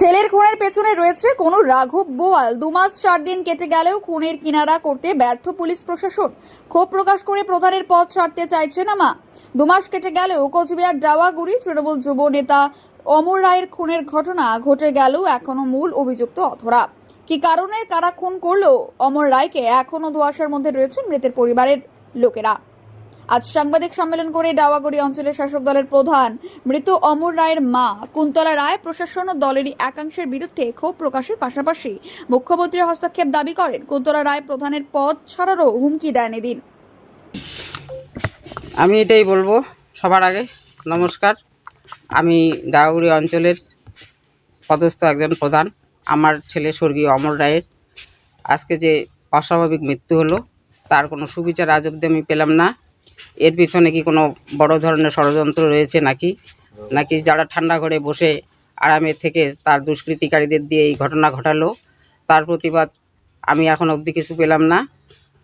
ছেলের খুনের পেছনে রয়েছে কোনো রাঘব বোয়াল দু মাস চার দিন কেটে গেলেও খুনের কিনারা করতে ব্যর্থ পুলিশ প্রশাসন। ক্ষোভ প্রকাশ করে প্রধানের পদ ছাড়তে চাইছে না মা। দু মাস কেটে গেলেও কোচবিহার ডাওয়াগুড়ি তৃণমূল যুব নেতা অমর রায়ের খুনের ঘটনা ঘটে গেলেও এখনও মূল অভিযুক্ত অথরা কি কারণে কারা খুন করল? অমর রায়কে এখনও ধোয়াশার মধ্যে রয়েছে মৃতের পরিবারের লোকেরা। আজ সাংবাদিক সম্মেলন করে ডাওয়াগুড়ি অঞ্চলের শাসক দলের প্রধান মৃত অমর রায়ের মা কুন্তলা রায় প্রশাসন ও দলেরই একাংশের বিরুদ্ধে ক্ষোভ প্রকাশের পাশাপাশি মুখ্যমন্ত্রীর হস্তক্ষেপ দাবি করেন। কুন্তলা রায় প্রধানের পদ ছাড়ারও হুমকি দেন এদিন। আমি এটাই বলব সবার আগে, নমস্কার। আমি ডাউগুড়ি অঞ্চলের পদস্থ একজন প্রধান। আমার ছেলে স্বর্গীয় অমর রায়ের। আজকে যে অস্বাভাবিক মৃত্যু হলো, তার কোনো সুবিচার আজ অব্দি আমি পেলাম না। এর পিছনে কি কোনো বড় ধরনের ষড়যন্ত্র রয়েছে নাকি? নাকি যারা ঠান্ডা ঘরে বসে আরামে থেকে তার দুষ্কৃতিকারীদের দিয়ে এই ঘটনা ঘটালো তার প্রতিবাদ আমি এখন অবধি কিছু পেলাম না।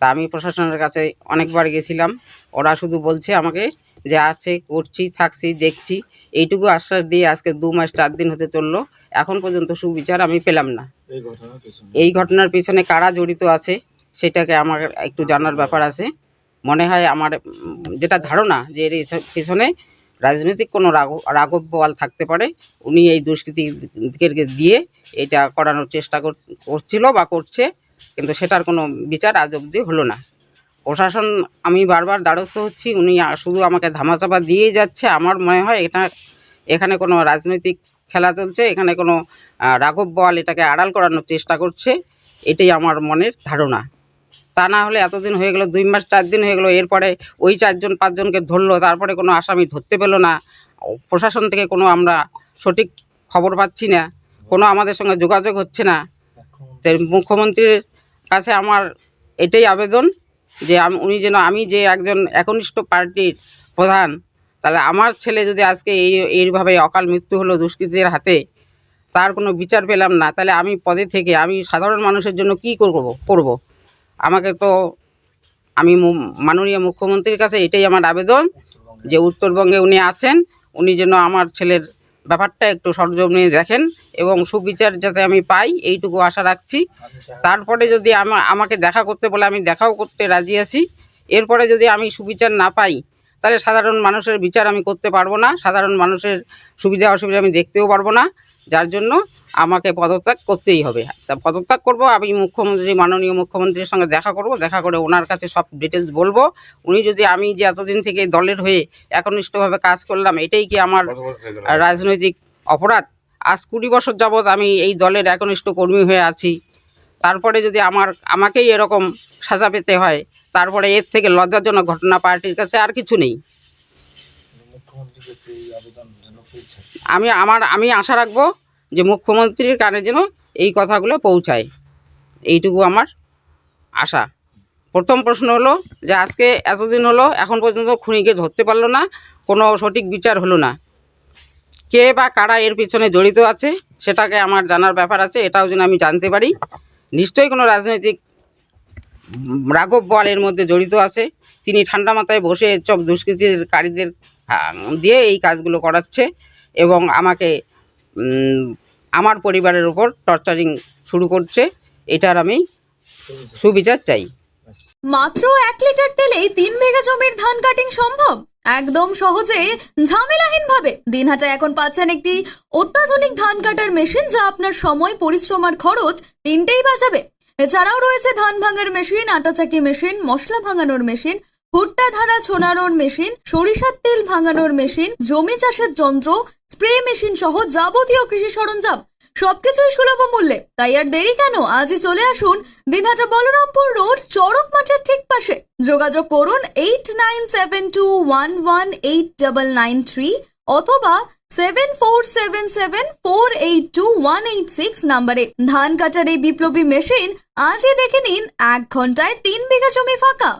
তা আমি প্রশাসনের কাছে অনেকবার গেছিলাম ওরা শুধু বলছে আমাকে যে আছে করছি থাকছি দেখছি এইটুকু আশ্বাস দিয়ে আজকে দু মাস চার দিন হতে চলল এখন পর্যন্ত সুবিচার আমি পেলাম না। এই ঘটনার এই ঘটনার পিছনে কারা জড়িত আছে সেটাকে আমার একটু জানার ব্যাপার আছে। মনে হয় আমার, যেটা ধারণা যে এর পিছনে রাজনৈতিক কোনো রাঘব বোয়াল থাকতে পারে, উনি এই দুষ্কৃতিকে দিয়ে এটা করানোর চেষ্টা কর- করছিল বা করছে, কিন্তু সেটার কোনো বিচার আজ অবধি হলো না। প্রশাসন, আমি বারবার দ্বারস্থ হচ্ছি, উনি শুধু আমাকে ধামাচাপা দিয়েই যাচ্ছে, আমার মনে হয় এটা, এখানে কোনো রাজনৈতিক খেলা চলছে, এখানে কোনো রাঘব বল এটাকে আড়াল করানোর চেষ্টা করছে, এটাই আমার মনের ধারণা। তা না হলে এতদিন হয়ে গেল, দুই মাস, চার দিন হয়ে গেলো, এরপরে ওই চারজন, পাঁচজনকে ধরলো, তারপরে কোনো আসামি ধরতে পেল না। প্রশাসন থেকে কোনো আমরা সঠিক খবর পাচ্ছি না, কোনো আমাদের সঙ্গে যোগাযোগ হচ্ছে না। তাই মুখ্যমন্ত্রীর কাছে আমার এটাই আবেদন যে আমি, উনি যেন আমি যে একজন একনিষ্ঠ পার্টির প্রধান, তাহলে আমার ছেলে যদি আজকে এই, এইভাবে অকাল মৃত্যু হলো দুষ্কৃতীদের হাতে, তার কোনো বিচার পেলাম না, তাহলে আমি পদে থেকে আমি সাধারণ মানুষের জন্য কি করব করব? আমাকে তো আমি মাননীয় মুখ্যমন্ত্রীর কাছে এটাই আমার আবেদন যে উত্তরবঙ্গে উনি আছেন, উনি যেন আমার ছেলের ব্যাপারটা একটু সরজমিনে দেখেন এবং সুবিচার যাতে আমি পাই, এইটুকু আশা রাখছি। তারপরে যদি আমা- আমাকে দেখা করতে বলে আমি দেখাও করতে রাজি আছি। এরপরে যদি আমি সুবিচার না পাই, তাহলে সাধারণ মানুষের বিচার আমি করতে পারব না, সাধারণ মানুষের সুবিধা অসুবিধা আমি দেখতেও পারব না। যার জন্য আমাকে পদত্যাগ করতেই হবে। তা পদত্যাগ করব আমি মুখ্যমন্ত্রী মাননীয় মুখ্যমন্ত্রীর সঙ্গে দেখা করব দেখা করে ওনার কাছে সব ডিটেলস বলব। উনি যদি আমি যে এতদিন থেকে দলের হয়ে একনিষ্ঠভাবে কাজ করলাম এটাই কি আমার রাজনৈতিক অপরাধ? আজ কুড়ি বছর যাবৎ আমি এই দলের একনিষ্ঠ কর্মী হয়ে আছি। তারপরে যদি আমার আমাকেই এরকম সাজা পেতে হয় তারপরে এর থেকে লজ্জাজনক ঘটনা পার্টির কাছে আর কিছু নেই মুখ্যমন্ত্রীর কাছে এই আবেদন যেন পেয়েছে আমি আমার, আমি আশা রাখব যে মুখ্যমন্ত্রীর কানে যেন এই কথাগুলো পৌঁছায়। এইটুকু আমার আশা। প্রথম প্রশ্ন হলো যে আজকে এতদিন হলো, এখন পর্যন্ত খুনিকে ধরতে পারল না, কোনো সঠিক বিচার হলো না। কে বা কারা এর পিছনে জড়িত আছে, সেটাকে আমার জানার ব্যাপার আছে, এটাও যেন আমি জানতে পারি। নিশ্চয়ই কোনো রাজনৈতিক রাঘব বল এর মধ্যে জড়িত আছে। তিনি ঠান্ডা মাথায় বসে সব দুষ্কৃতিকারীদের দিয়ে এই কাজগুলো করাচ্ছে এবং আমাকে আমার পরিবারের উপর টর্চারিং শুরু করছে। এটার আমি সুবিচার চাই। মাত্র এক লিটার তেলেই তিন বিঘা জমির ধান কাটিং সম্ভব? একদম সহজে ঝামেলাহীন ভাবে দিনহাটায় এখন পাচ্ছেন একটি অত্যাধুনিক ধান কাটার মেশিন যা আপনার সময়, পরিশ্রম আর খরচ তিনটেই বাঁচাবে। এছাড়াও রয়েছে ধান ভাঙার মেশিন, আটা চাকি মেশিন, মশলা ভাঙানোর মেশিন, ভুট্টা ধারা ছোনানোর মেশিন, সরিষার তেল ভাঙানোর মেশিন, জমি চাষের যন্ত্র, স্প্রে মেশিন সহ যাবতীয় কৃষি সরঞ্জাম। সবকিছুই সুলভ মূল্যে। তাই আর দেরি কেন? আজই চলে আসুন দিনহাটা বলরামপুর রোড চড়ক মাঠের ঠিক পাশে। যোগাযোগ করুন eight nine seven two one one eight double nine three অথবা seven four seven seven four eight two one eight six নাম্বারে। ধান কাটার এই বিপ্লবী মেশিন আজই দেখে নিন এক ঘন্টায় তিন বিঘা জমি ফাঁকা।